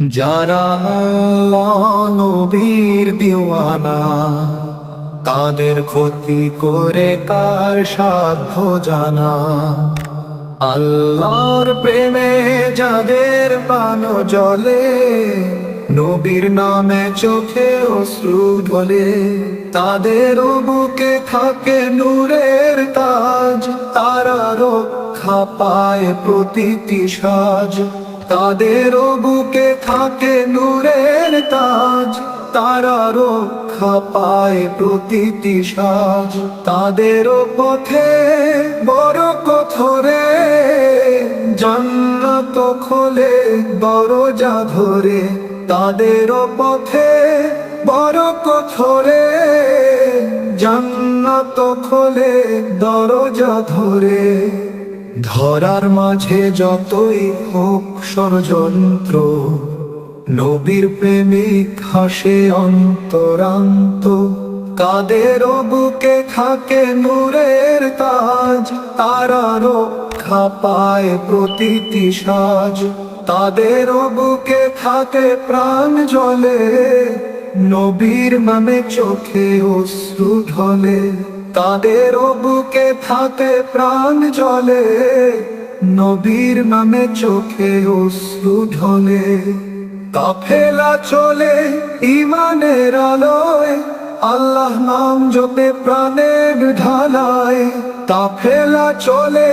যারা নবীর দিওয়ানা, তাদের ক্ষতি করে কার সাধ্য জানা? আল্লাহর প্রেমে যাদের পান জলে, নবীর নামে চোখে অশ্রু ঢলে। তাদের বুকে থাকে নূরের তাজ, তারা রক্ষা পায় প্রতিটি সাজ। তাদের বুকে থাকে নূরের তাজ। তারা রক্ষা পায় প্রতিটি সাজ। তাদের পথে বড় কথরে জান্নাত খোলে বড় যা ধরে তাদের পথে বড় কথরে জান্নাত খোলে দরজা ধরে। ধরার মাঝে যতই হোক ষড়যন্ত্র, নবীর প্রেমিক হাসে অন্তরান্ত। কাদের বুকে থাকে নূরের তাজ, তারা রক্ষা পায় প্রতিটি সাজ। তাদের বুকে থাকে প্রাণ জলে, নবীর নামে চোখে অশ্রু ঢলে। তাদের বুকে থাকে প্রাণ জলে, নবীর নামে চোখে অশ্রু ঢলে। কাফেলা চলে ইমানের আলোয়, আল্লাহ নাম জপে প্রাণের ঢালায়। কাফেলা চলে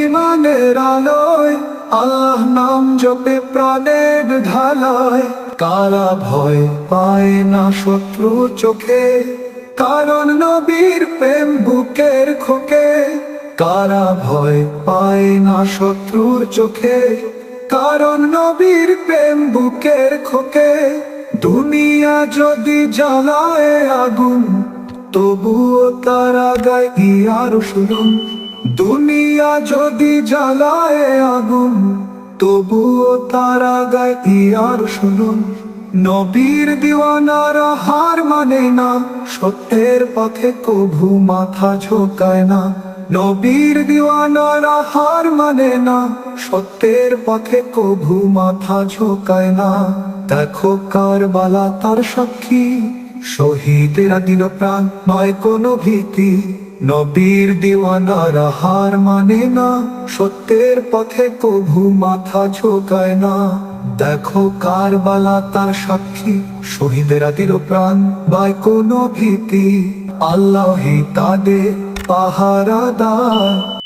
ইমানের আলোয়, আল্লাহ নাম জপে প্রাণের ঢালায়। কারা ভয় পায় না শত্রু চোখে? কারণ নবীর প্রেম বুকের খোকে। কারা ভয় পায় না শত্রুর চোখে? কারণ নবীর প্রেম বুকের খোকে। দুনিয়া যদি জ্বালায় আগুন, তবুও তারা গায় আর শুনুন দুনিয়া যদি জ্বালায় আগুন, তবুও তারা গায় আর শুনুন নবীর দিওয়ানারা হার মানে না, সত্যের পথে কভু মাথা ঝোকায় না। নবীর দিওয়ানারা হার মানে না, সত্যের পথে কভু মাথা ঝোকায় না। দেখো কারবালা তার সাক্ষী, শহীদেরা দিল প্রাণ, নয় কোনো ভীতি। নবীর দিওয়ানারা হার মানে না, সত্যের পথে কভু মাথা ঝোকায় না। দেখো কারবালা তার সাক্ষী শহীদের দিল প্রাণ বাই কোনো ভীতি। আল্লাহ তাদের পাহারাদার।